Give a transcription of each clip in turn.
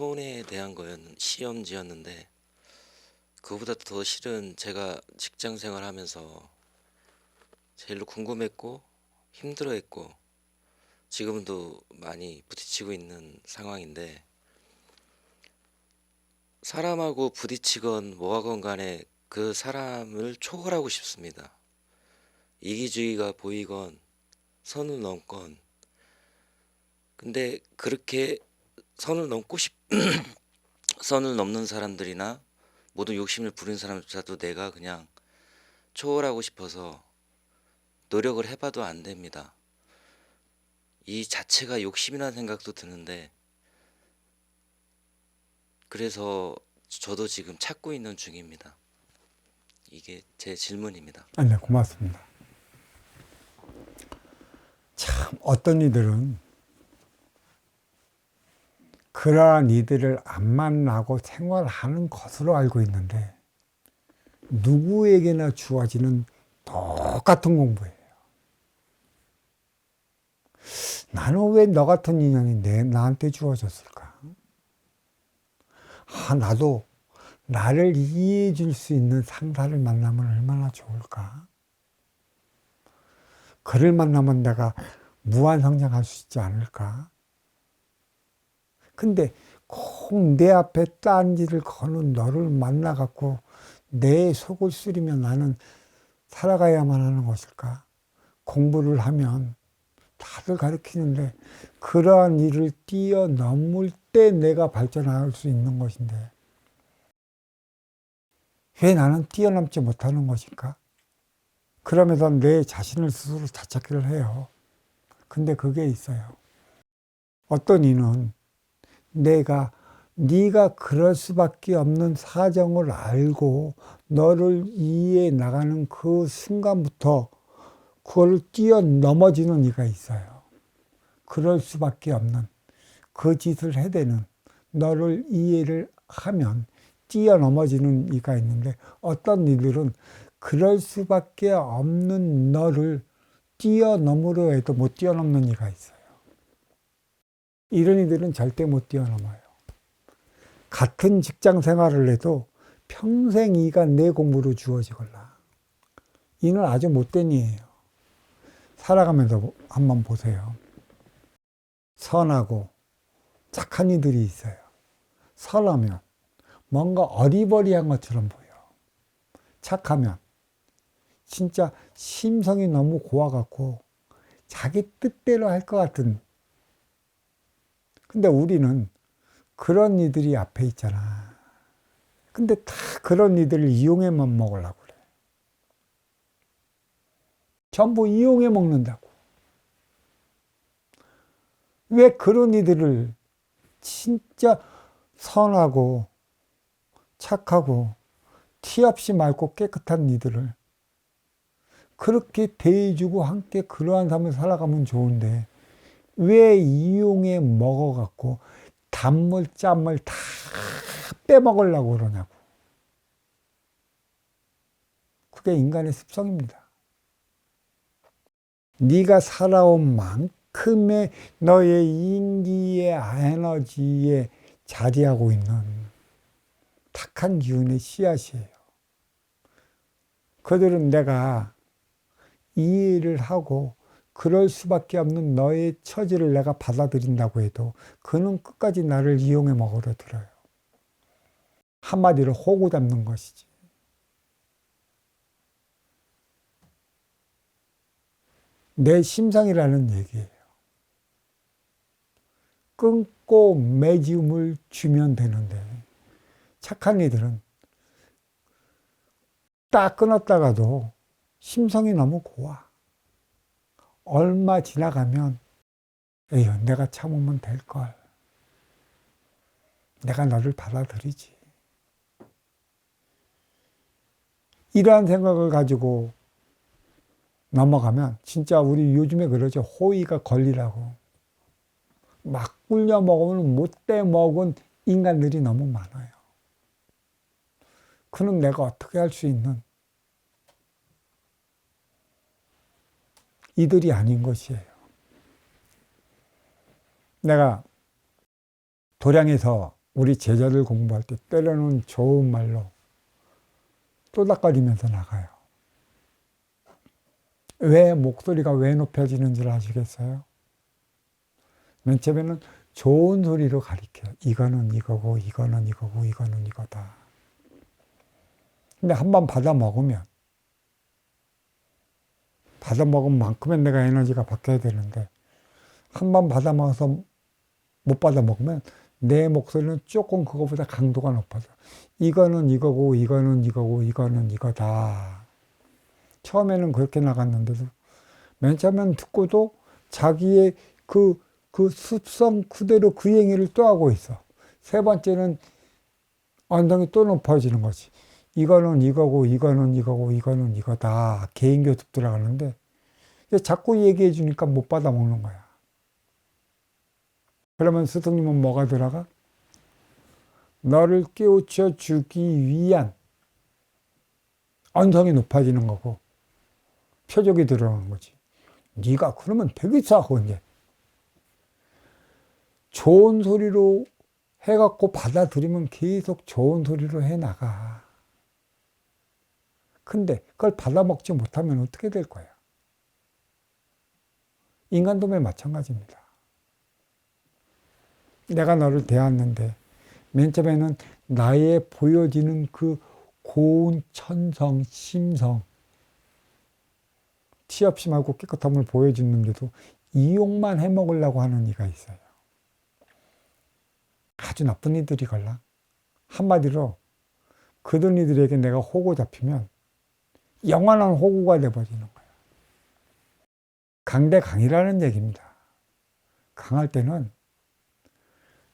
손해에 대한 거였는 시험지였는데 그거보다 더 실은 제가 직장 생활하면서 제일로 궁금했고 힘들어했고 지금도 많이 부딪히고 있는 상황인데 사람하고 부딪히건 뭐하건 간에 그 사람을 초월하고 싶습니다. 이기주의가 보이건 선을 넘건 근데 그렇게 선을 넘고 싶 선을 넘는 사람들이나 모든 욕심을 부리는 사람조차도 내가 그냥 초월하고 싶어서 노력을 해봐도 안 됩니다. 이 자체가 욕심이라는 생각도 드는데 그래서 저도 지금 찾고 있는 중입니다. 이게 제 질문입니다. 아, 네, 고맙습니다. 참, 어떤 이들은 그러한 이들을 안 만나고 생활하는 것으로 알고 있는데, 누구에게나 주어지는 똑같은 공부예요. 나는 왜 너 같은 인연이 내, 나한테 주어졌을까? 아, 나도 나를 이해해 줄 수 있는 상사를 만나면 얼마나 좋을까? 그를 만나면 내가 무한 성장할 수 있지 않을까? 근데 꼭 내 앞에 딴지를 거는 너를 만나갖고 내 속을 쓰리면 나는 살아가야만 하는 것일까? 공부를 하면 다들 가르치는데 그러한 일을 뛰어넘을 때 내가 발전할 수 있는 것인데 왜 나는 뛰어넘지 못하는 것일까? 그러면서 내 자신을 스스로 자책을 해요. 근데 그게 있어요. 어떤 이는 내가 네가 그럴 수밖에 없는 사정을 알고 너를 이해해 나가는 그 순간부터 그걸 뛰어넘어지는 이가 있어요. 그럴 수밖에 없는 그 짓을 해대는 너를 이해를 하면 뛰어넘어지는 이가 있는데 어떤 이들은 그럴 수밖에 없는 너를 뛰어넘으려 해도 못 뛰어넘는 이가 있어요. 이런 이들은 절대 못 뛰어넘어요. 같은 직장 생활을 해도 평생 이가 내 공부로 주어지걸라. 이는 아주 못된 이예요. 살아가면서 한번 보세요. 선하고 착한 이들이 있어요. 선하면 뭔가 어리버리한 것처럼 보여. 착하면 진짜 심성이 너무 고와갖고 자기 뜻대로 할 것 같은. 근데 우리는 그런 이들이 앞에 있잖아. 근데 다 그런 이들을 이용해만 먹으려고 그래. 전부 이용해 먹는다고. 왜 그런 이들을 진짜 선하고 착하고 티 없이 맑고 깨끗한 이들을 그렇게 대해주고 함께 그러한 삶을 살아가면 좋은데 왜 이용해 먹어갖고 단물 짠물 다 빼먹으려고 그러냐고. 그게 인간의 습성입니다. 네가 살아온 만큼의 너의 인기의 에너지에 자리하고 있는 탁한 기운의 씨앗이에요. 그들은 내가 이해를 하고 그럴 수밖에 없는 너의 처지를 내가 받아들인다고 해도 그는 끝까지 나를 이용해 먹으려 들어요. 한마디로 호구 잡는 것이지. 내 심상이라는 얘기예요. 끊고 매지움을 주면 되는데 착한 이들은 딱 끊었다가도 심성이 너무 고와. 얼마 지나가면 에휴 내가 참으면 될 걸. 내가 너를 받아들이지. 이러한 생각을 가지고 넘어가면 진짜 우리 요즘에 그러죠. 호의가 권리라고. 막 꿀려 먹으면 못돼 먹은 인간들이 너무 많아요. 그는 내가 어떻게 할 수 있는 이들이 아닌 것이에요. 내가 도량에서 우리 제자들 공부할 때 때로는 좋은 말로 또닥거리면서 나가요. 왜 목소리가 왜 높여지는 줄 아시겠어요? 맨 처음에는 좋은 소리로 가리켜요. 이거는 이거고, 이거는 이거고, 이거는 이거다. 근데 한 번 받아 먹으면, 받아 먹은 만큼의 내가 에너지가 바뀌어야 되는데, 한 번 받아 먹어서 못 받아 먹으면 내 목소리는 조금 그거보다 강도가 높아져. 이거는 이거고, 이거는 이거고, 이거는 이거다. 처음에는 그렇게 나갔는데도, 맨 처음엔 듣고도 자기의 그, 그 습성 그대로 그 행위를 또 하고 있어. 세 번째는 언덕이 또 높아지는 거지. 이거는 이거고, 이거는 이거고, 이거는 이거다. 개인 교습 들어가는데, 자꾸 얘기해 주니까 못 받아 먹는 거야. 그러면 스승님은 뭐가 들어가? 너를 깨우쳐 주기 위한 언성이 높아지는 거고 표적이 들어가는 거지. 네가 그러면 되겠어 하고 이제 좋은 소리로 해갖고 받아들이면 계속 좋은 소리로 해 나가. 근데 그걸 받아먹지 못하면 어떻게 될 거야? 인간도 매 마찬가지입니다. 내가 너를 대했는데 맨 처음에는 나의 보여지는 그 고운 천성, 심성, 티 없이 말고 깨끗함을 보여주는데도 이용만 해먹으려고 하는 이가 있어요. 아주 나쁜 이들이 걸라. 한마디로 그들 이들에게 내가 호구 잡히면 영원한 호구가 돼버리는 거예요. 강대 강이라는 얘기입니다. 강할 때는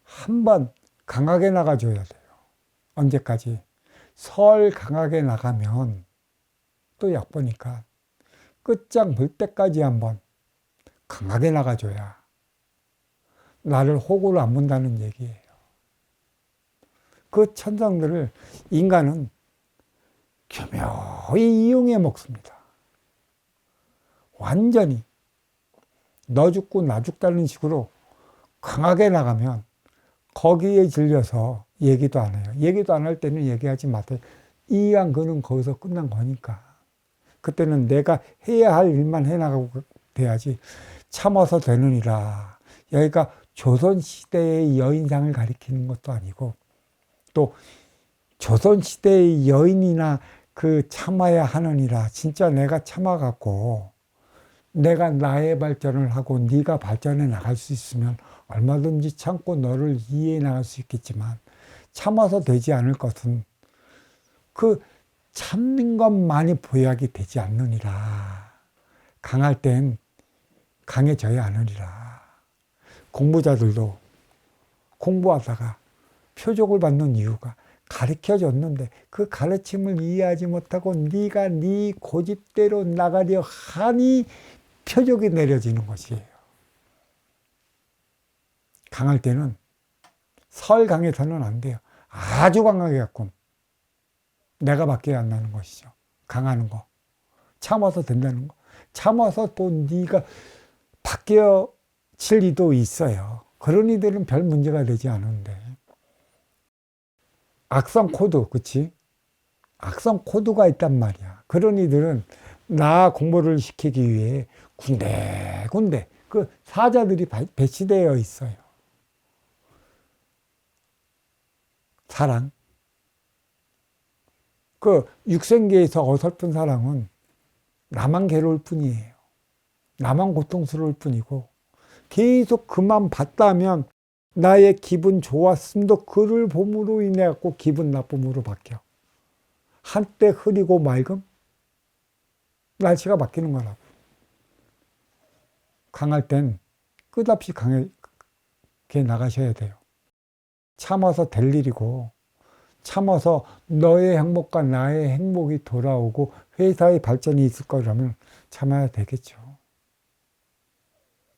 한 번 강하게 나가줘야 돼요. 언제까지? 설 강하게 나가면 또 약보니까 끝장 볼 때까지 한번 강하게 나가줘야 나를 호구를 안 본다는 얘기예요. 그 천성들을 인간은 교묘히 이용해 먹습니다. 완전히 너 죽고 나 죽다는 식으로 강하게 나가면 거기에 질려서 얘기도 안 해요. 얘기도 안 할 때는 얘기하지 마세요. 이왕 그는 거기서 끝난 거니까. 그때는 내가 해야 할 일만 해나가고 돼야지. 참아서 되느니라. 여기가 조선시대의 여인상을 가리키는 것도 아니고 또 조선시대의 여인이나 그 참아야 하느니라. 진짜 내가 참아갖고 내가 나의 발전을 하고 네가 발전해 나갈 수 있으면 얼마든지 참고 너를 이해해 나갈 수 있겠지만 참아서 되지 않을 것은 그 참는 것만이 보약이 되지 않느니라. 강할 땐 강해져야 하느니라. 공부자들도 공부하다가 표적을 받는 이유가 가르쳐 줬는데 그 가르침을 이해하지 못하고 네가 네 고집대로 나가려 하니 표적이 내려지는 것이에요. 강할 때는 설 강해서는 안 돼요. 아주 강하게 갖고 내가 밖에 안 나는 것이죠. 강하는 거. 참아서 된다는 거. 참아서 또 네가 바뀌어질 리도 있어요. 그런 이들은 별 문제가 되지 않은데. 악성 코드, 그치? 악성 코드가 있단 말이야. 그런 이들은 나 공부를 시키기 위해 군데군데 그 사자들이 배치되어 있어요. 사랑. 그 육생계에서 어설픈 사랑은 나만 괴로울 뿐이에요. 나만 고통스러울 뿐이고 계속 그만 봤다면 나의 기분 좋았음도 그를 봄으로 인해 갖고 기분 나쁨으로 바뀌어. 한때 흐리고 맑음 날씨가 바뀌는 거라고. 강할 땐 끝없이 강하게 나가셔야 돼요. 참아서 될 일이고 참아서 너의 행복과 나의 행복이 돌아오고 회사의 발전이 있을 거라면 참아야 되겠죠.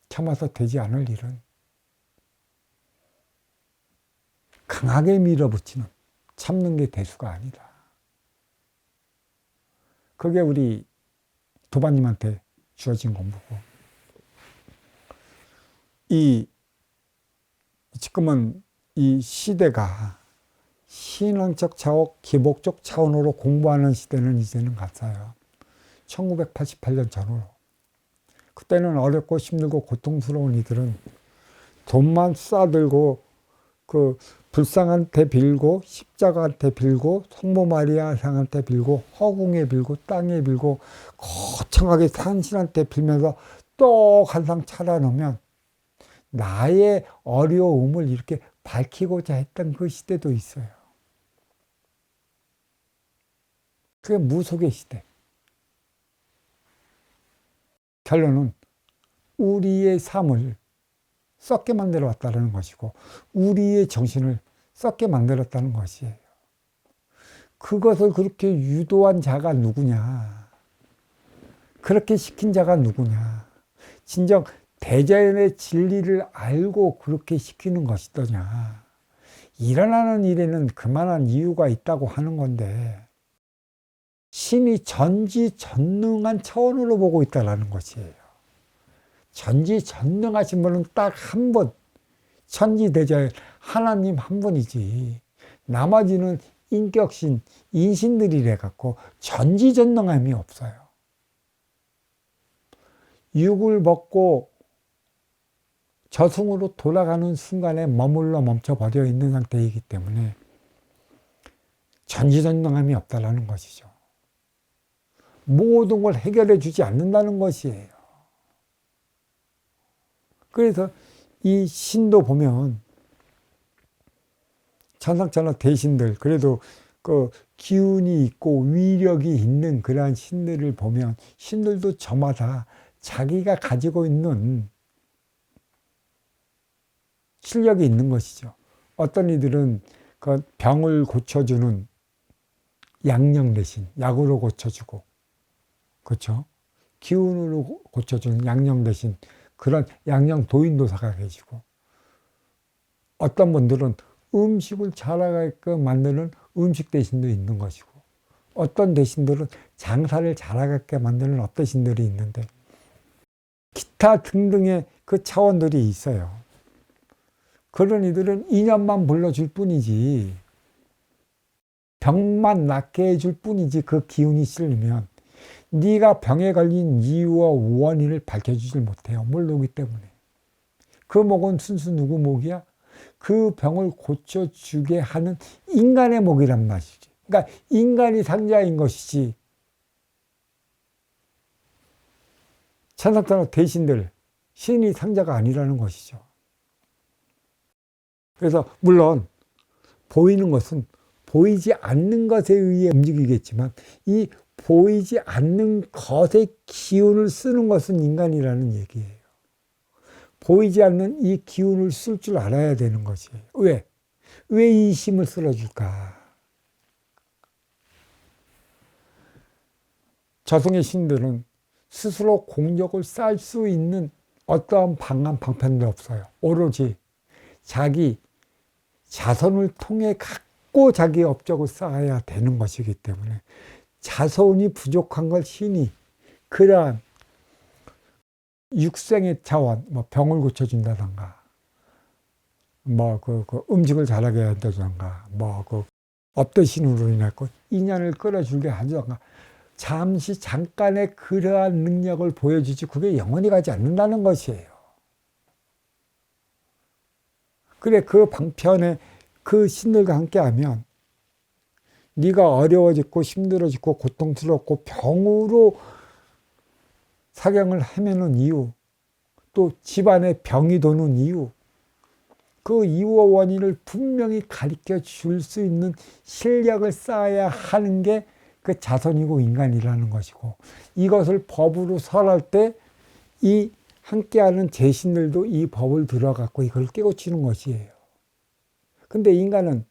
참아서 되지 않을 일은 강하게 밀어붙이는 참는 게 대수가 아니다. 그게 우리 도반님한테 주어진 공부고 이 지금은 이 시대가 신앙적 차원, 기복적 차원으로 공부하는 시대는 이제는 갔어요. 1988년 전으로. 그때는 어렵고 힘들고 고통스러운 이들은 돈만 싸들고 그 불상한테 빌고 십자가한테 빌고 성모 마리아 상한테 빌고 허공에 빌고 땅에 빌고 거창하게 산신한테 빌면서 또 한상 차려놓으면 나의 어려움을 이렇게 밝히고자 했던 그 시대도 있어요. 그게 무속의 시대. 결론은 우리의 삶을 썩게 만들어 왔다는 것이고 우리의 정신을 썩게 만들었다는 것이에요. 그것을 그렇게 유도한 자가 누구냐? 그렇게 시킨 자가 누구냐? 진정 대자연의 진리를 알고 그렇게 시키는 것이더냐? 일어나는 일에는 그만한 이유가 있다고 하는 건데 신이 전지전능한 차원으로 보고 있다라는 것이에요. 전지전능하신 분은 딱한 분, 천지대자연 하나님 한 분이지. 나머지는 인격신, 인신들이래 갖고 전지전능함이 없어요. 육을 먹고 저승으로 돌아가는 순간에 머물러 멈춰버려 있는 상태이기 때문에 전지전능함이 없다라는 것이죠. 모든 걸 해결해 주지 않는다는 것이에요. 그래서 이 신도 보면 천상천하 대신들 그래도 그 기운이 있고 위력이 있는 그러한 신들을 보면 신들도 저마다 자기가 가지고 있는 실력이 있는 것이죠. 어떤 이들은 그 병을 고쳐주는 양령 대신 약으로 고쳐주고 그렇죠. 기운으로 고- 고쳐주는 양령 대신 그런 양령 도인도사가 계시고 어떤 분들은 음식을 잘하게끔 만드는 음식 대신도 있는 것이고 어떤 대신들은 장사를 잘하게 만드는 어떤 신들이 있는데 기타 등등의 그 차원들이 있어요. 그런 이들은 인연만 불러줄 뿐이지 병만 낫게 해줄 뿐이지 그 기운이 실리면 네가 병에 걸린 이유와 원인을 밝혀주질 못해요. 모르기 때문에. 그 목은 순수 누구 목이야? 그 병을 고쳐주게 하는 인간의 목이란 말이지. 그러니까 인간이 상자인 것이지. 천상천하 대신들, 신이 상자가 아니라는 것이죠. 그래서 물론 보이는 것은 보이지 않는 것에 의해 움직이겠지만 이 보이지 않는 것의 기운을 쓰는 것은 인간이라는 얘기예요. 보이지 않는 이 기운을 쓸 줄 알아야 되는 것이에요. 왜? 왜이 힘을 쓸어줄까? 저승의 신들은 스스로 공력을 쌓을 수 있는 어떠한 방안, 방편도 없어요. 오로지 자기 자손을 통해 갖고 자기 업적을 쌓아야 되는 것이기 때문에 자손이 부족한 걸 신이 그러한 육생의 차원, 뭐 병을 고쳐준다던가, 뭐 그 그 음식을 잘하게 한다던가, 뭐 그 업도 신으로 인해서 인연을 끌어주게 하던가, 잠시 잠깐의 그러한 능력을 보여주지 그게 영원히 가지 않는다는 것이에요. 그래 그 방편에 그 신들과 함께하면 네가 어려워지고 힘들어지고 고통스럽고 병으로 사경을 헤매는 이유, 또 집안에 병이 도는 이유, 그 이유와 원인을 분명히 가르쳐 줄 수 있는 실력을 쌓아야 하는 게 그 자선이고 인간이라는 것이고 이것을 법으로 설할 때 이 함께하는 제신들도 이 법을 들어갖고 이걸 깨우치는 것이에요. 근데 인간은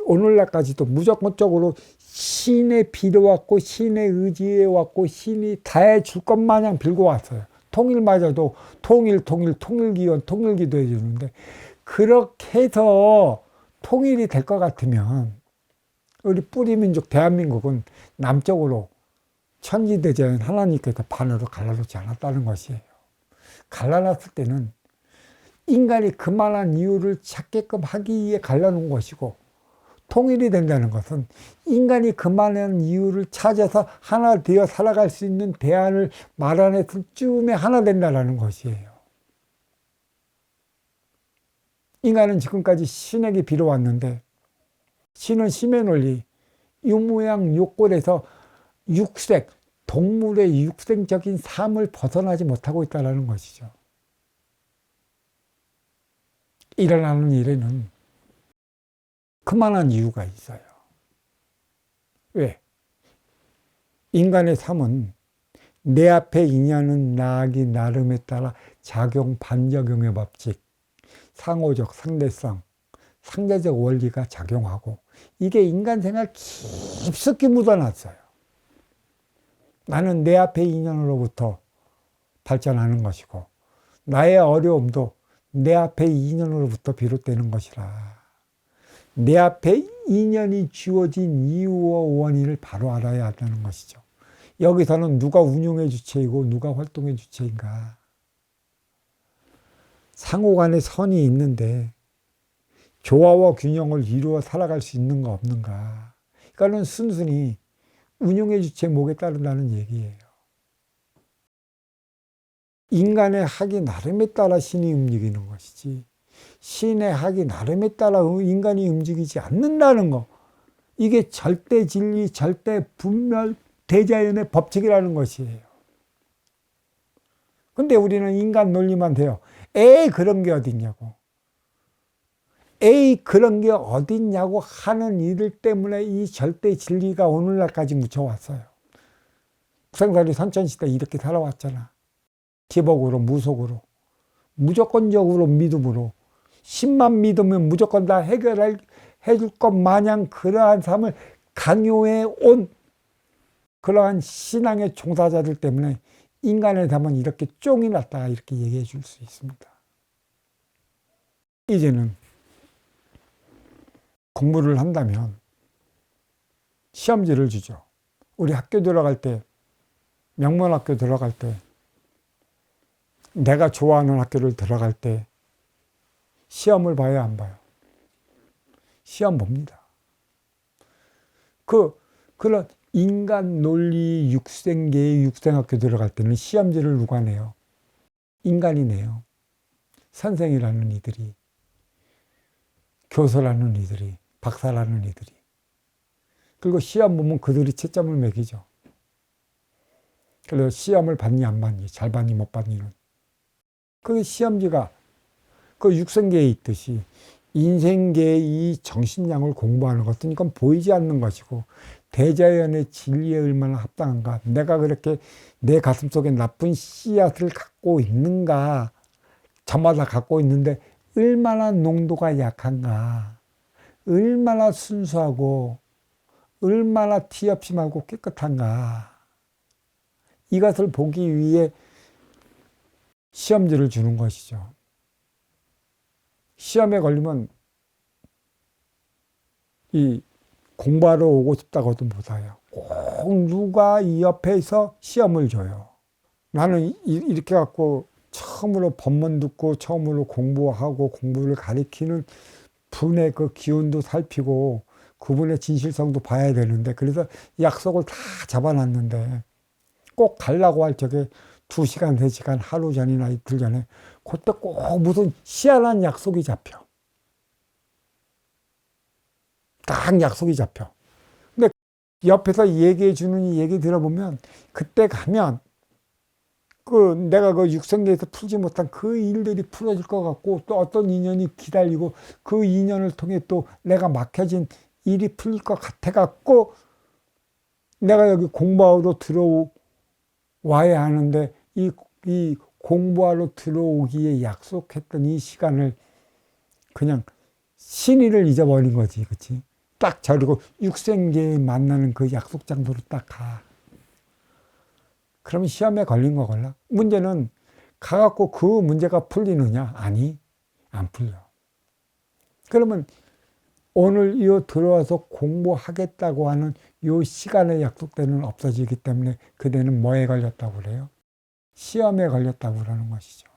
오늘날까지도 무조건적으로 신에 빌어왔고 신의 의지에 왔고 신이 다 해줄 것 마냥 빌고 왔어요. 통일마저도 통일 통일 통일기원 통일기도 해주는데 그렇게 해서 통일이 될 것 같으면 우리 뿌리민족 대한민국은 남쪽으로 천지대자연 하나님께서 반으로 갈라놓지 않았다는 것이에요. 갈라놨을 때는 인간이 그만한 이유를 찾게끔 하기 위해 갈라놓은 것이고 통일이 된다는 것은 인간이 그만한 이유를 찾아서 하나 되어 살아갈 수 있는 대안을 마련했을 쯤에 하나 된다는 것이에요. 인간은 지금까지 신에게 빌어왔는데 신은 심의 논리, 유무양 요꼴에서 육색, 동물의 육생적인 삶을 벗어나지 못하고 있다는 것이죠. 일어나는 일에는 그만한 이유가 있어요. 왜? 인간의 삶은 내 앞에 인연은 나기 나름에 따라 작용 반작용의 법칙, 상호적 상대성, 상대적 원리가 작용하고 이게 인간 생활 깊숙이 묻어놨어요. 나는 내 앞에 인연으로부터 발전하는 것이고 나의 어려움도 내 앞에 인연으로부터 비롯되는 것이라. 내 앞에 인연이 주어진 이유와 원인을 바로 알아야 한다는 것이죠. 여기서는 누가 운용의 주체이고 누가 활동의 주체인가. 상호 간의 선이 있는데 조화와 균형을 이루어 살아갈 수 있는가 없는가. 그러니까는 순순히 운용의 주체 목에 따른다는 얘기예요. 인간의 학이 나름에 따라 신이 움직이는 것이지 신의 학이 나름에 따라 인간이 움직이지 않는다는 거. 이게 절대 진리, 절대 분멸, 대자연의 법칙이라는 것이에요. 근데 우리는 인간 논리만 돼요. 에이, 그런 게 어딨냐고. 에이, 그런 게 어딨냐고 하는 일들 때문에 이 절대 진리가 오늘날까지 묻혀왔어요. 부생살이 선천시대 이렇게 살아왔잖아. 기복으로, 무속으로, 무조건적으로 믿음으로. 10만 믿으면 무조건 다 해결할, 해줄 것 마냥 그러한 삶을 강요해 온 그러한 신앙의 종사자들 때문에 인간의 삶은 이렇게 쫑이 났다 이렇게 얘기해 줄 수 있습니다. 이제는 공부를 한다면 시험지를 주죠. 우리 학교 들어갈 때 명문학교 들어갈 때 내가 좋아하는 학교를 들어갈 때 시험을 봐야 안 봐요. 시험 봅니다. 그 그런 인간 논리 육생계의 육생학교 들어갈 때는 시험지를 누가 내요? 인간이 내요. 선생이라는 이들이, 교수라는 이들이, 박사라는 이들이. 그리고 시험 보면 그들이 채점을 매기죠. 그래서 시험을 받니 안 받니, 잘 받니 못 받니는. 그 시험지가 그 육생계에 있듯이 인생계의 이 정신량을 공부하는 것은 이건 보이지 않는 것이고 대자연의 진리에 얼마나 합당한가? 내가 그렇게 내 가슴 속에 나쁜 씨앗을 갖고 있는가? 저마다 갖고 있는데 얼마나 농도가 약한가? 얼마나 순수하고 얼마나 티 없이 말고 깨끗한가? 이것을 보기 위해 시험지를 주는 것이죠. 시험에 걸리면 이 공부하러 오고 싶다고도 못해요. 꼭 누가 이 옆에서 시험을 줘요. 나는 이렇게 갖고 처음으로 법문 듣고 처음으로 공부하고 공부를 가리키는 분의 그 기운도 살피고 그분의 진실성도 봐야 되는데 그래서 약속을 다 잡아놨는데 꼭 가려고 할 적에 두 시간, 세 시간 하루 전이나 이틀 전에 그때 꼭 무슨 희한한 약속이 잡혀. 딱 약속이 잡혀. 근데 옆에서 얘기해 주는 이 얘기 들어보면 그때 가면 그 내가 그 육성계에서 풀지 못한 그 일들이 풀어질 것 같고 또 어떤 인연이 기다리고 그 인연을 통해 또 내가 막혀진 일이 풀릴 것 같아 갖고 내가 여기 공부하러 들어와야 하는데 이, 이 공부하러 들어오기에 약속했던 이 시간을 그냥 신의를 잊어버린 거지, 그치? 딱 저리고 육생계에 만나는 그 약속 장소로 딱 가. 그러면 시험에 걸린 거 걸라? 문제는 가갖고 그 문제가 풀리느냐? 아니, 안 풀려. 그러면 오늘 이 들어와서 공부하겠다고 하는 요 시간의 약속대는 없어지기 때문에 그대는 뭐에 걸렸다고 그래요? 시험에 걸렸다고 그러는 것이죠.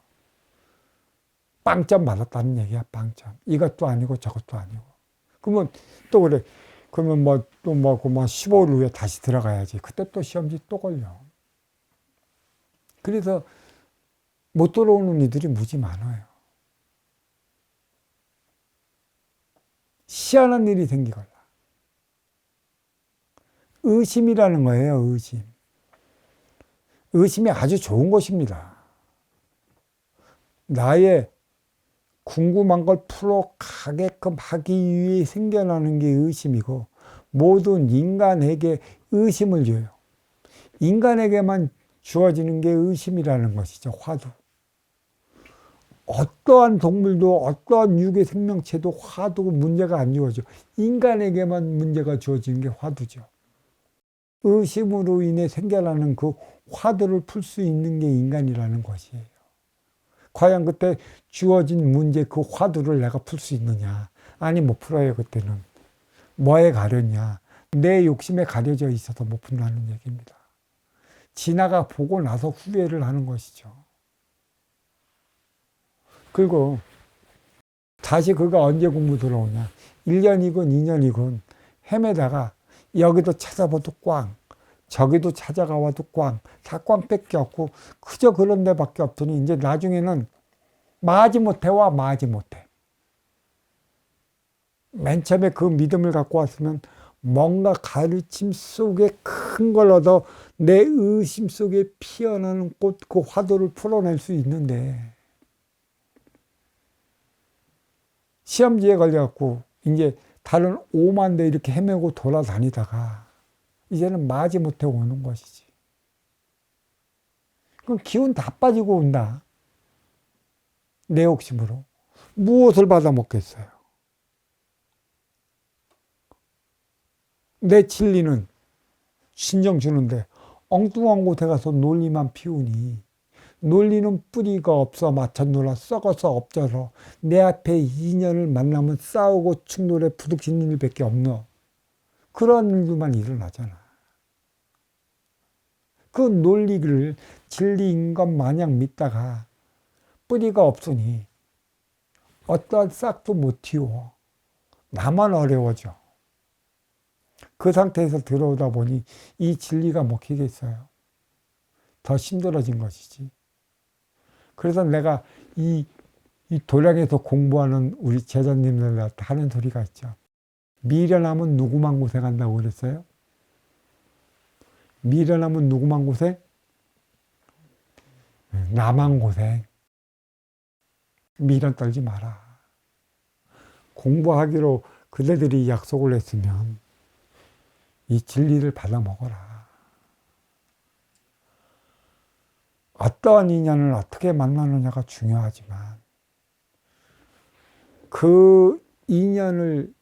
빵점 받았다는 얘기야, 빵점. 이것도 아니고 저것도 아니고. 그러면 또 그래. 그러면 뭐 또 뭐그뭐 15일 후에 다시 들어가야지. 그때 또 시험지 또 걸려. 그래서 못 들어오는 이들이 무지 많아요. 희한한 일이 생기거라. 의심이라는 거예요, 의심. 의심이 아주 좋은 것입니다. 나의 궁금한 걸 풀어가게끔 하기 위해 생겨나는 게 의심이고, 모든 인간에게 의심을 줘요. 인간에게만 주어지는 게 의심이라는 것이죠, 화두. 어떠한 동물도 어떠한 유괴 생명체도 화두 문제가 안 주어져. 인간에게만 문제가 주어지는 게 화두죠. 의심으로 인해 생겨나는 그 화두를 풀 수 있는 게 인간이라는 것이에요. 과연 그때 주어진 문제 그 화두를 내가 풀 수 있느냐? 아니 못 풀어요 그때는. 뭐에 가렸냐? 내 욕심에 가려져 있어서 못 푼다는 얘기입니다. 지나가 보고 나서 후회를 하는 것이죠. 그리고 다시 그가 언제 공부 들어오냐. 1년이건 2년이건 헤매다가 여기도 찾아봐도 꽝, 저기도 찾아가봐도 꽝, 다 꽝밖에 없고 그저 그런 데밖에 없더니 이제 나중에는 마지 못해와 마지 못해. 맨 처음에 그 믿음을 갖고 왔으면 뭔가 가르침 속에 큰 걸 얻어 내 의심 속에 피어나는 꽃 그 화두를 풀어낼 수 있는데 시험지에 걸려갖고 이제 다른 오만 대 이렇게 헤매고 돌아다니다가 이제는 마지 못해 오는 것이지. 그럼 기운 다 빠지고 온다. 내 욕심으로. 무엇을 받아 먹겠어요? 내 진리는 신정 주는데 엉뚱한 곳에 가서 논리만 피우니 논리는 뿌리가 없어 맞춰 놀아 썩어서 엎져서 내 앞에 인연을 만나면 싸우고 충돌에 부딪히는 일밖에 없노. 그런 일들만 일어나잖아. 그 논리를 진리인 것 마냥 믿다가 뿌리가 없으니 어떠한 싹도 못 틔워. 나만 어려워져. 그 상태에서 들어오다 보니 이 진리가 먹히겠어요. 더 힘들어진 것이지. 그래서 내가 이, 이 도량에서 공부하는 우리 제자님들한테 하는 소리가 있죠. 미련하면 누구만 고생한다고 그랬어요? 미련하면 누구만 고생? 나만 고생. 미련 떨지 마라. 공부하기로 그대들이 약속을 했으면 이 진리를 받아 먹어라. 어떠한 인연을 어떻게 만나느냐가 중요하지만 그 인연을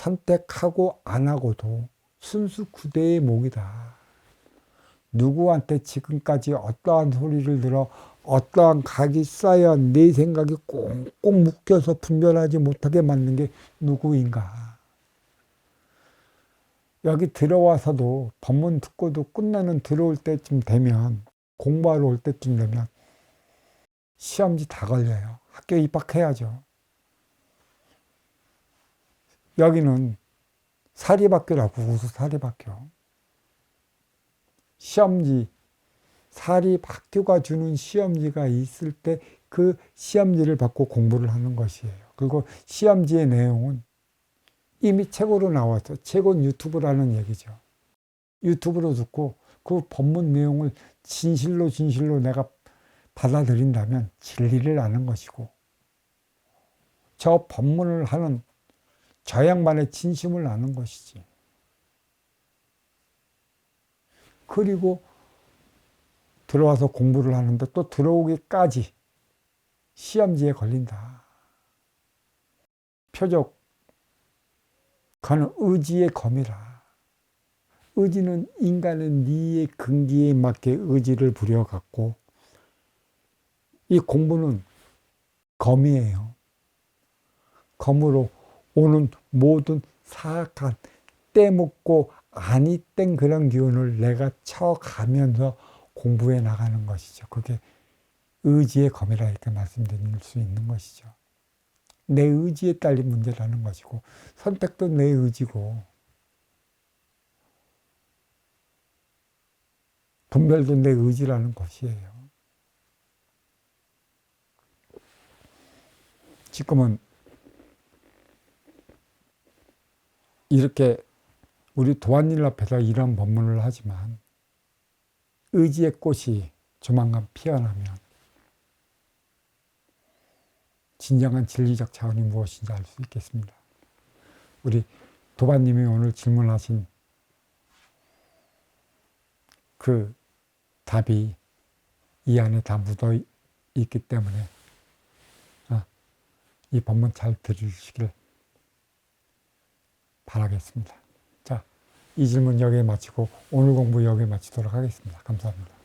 선택하고 안 하고도 순수 구대의 목이다. 누구한테 지금까지 어떠한 소리를 들어 어떠한 각이 쌓여 내 생각이 꽁꽁 묶여서 분별하지 못하게 만든 게 누구인가. 여기 들어와서도 법문 듣고도 끝나는 들어올 때쯤 되면 공부하러 올 때쯤 되면 시험지 다 걸려요. 학교 입학해야죠. 여기는 사립학교라고 우수 사립학교. 시험지 사립학교가 주는 시험지가 있을 때 그 시험지를 받고 공부를 하는 것이에요. 그리고 시험지의 내용은 이미 책으로 나와서 책은 유튜브라는 얘기죠. 유튜브로 듣고 그 법문 내용을 진실로 진실로 내가 받아들인다면 진리를 아는 것이고 저 법문을 하는 저 양반의 진심을 아는 것이지. 그리고 들어와서 공부를 하는데 또 들어오기까지 시험지에 걸린다. 표적, 그는 의지의 검이라. 의지는 인간의 니의 근기에 맞게 의지를 부려갖고 이 공부는 검이에요. 검으로 오는 모든 사악한 때묻고 아니 땡 그런 기운을 내가 쳐가면서 공부해 나가는 것이죠. 그게 의지의 검이라 이렇게 말씀드릴 수 있는 것이죠. 내 의지에 딸린 문제라는 것이고 선택도 내 의지고 분별도 내 의지라는 것이에요. 지금은 이렇게 우리 도안일 앞에서 이런 법문을 하지만 의지의 꽃이 조만간 피어나면 진정한 진리적 차원이 무엇인지 알 수 있겠습니다. 우리 도반님이 오늘 질문하신 그 답이 이 안에 다 묻어 있기 때문에 아, 이 법문 잘 들으시길 바라겠습니다. 자, 이 질문 여기에 마치고 오늘 공부 여기에 마치도록 하겠습니다. 감사합니다.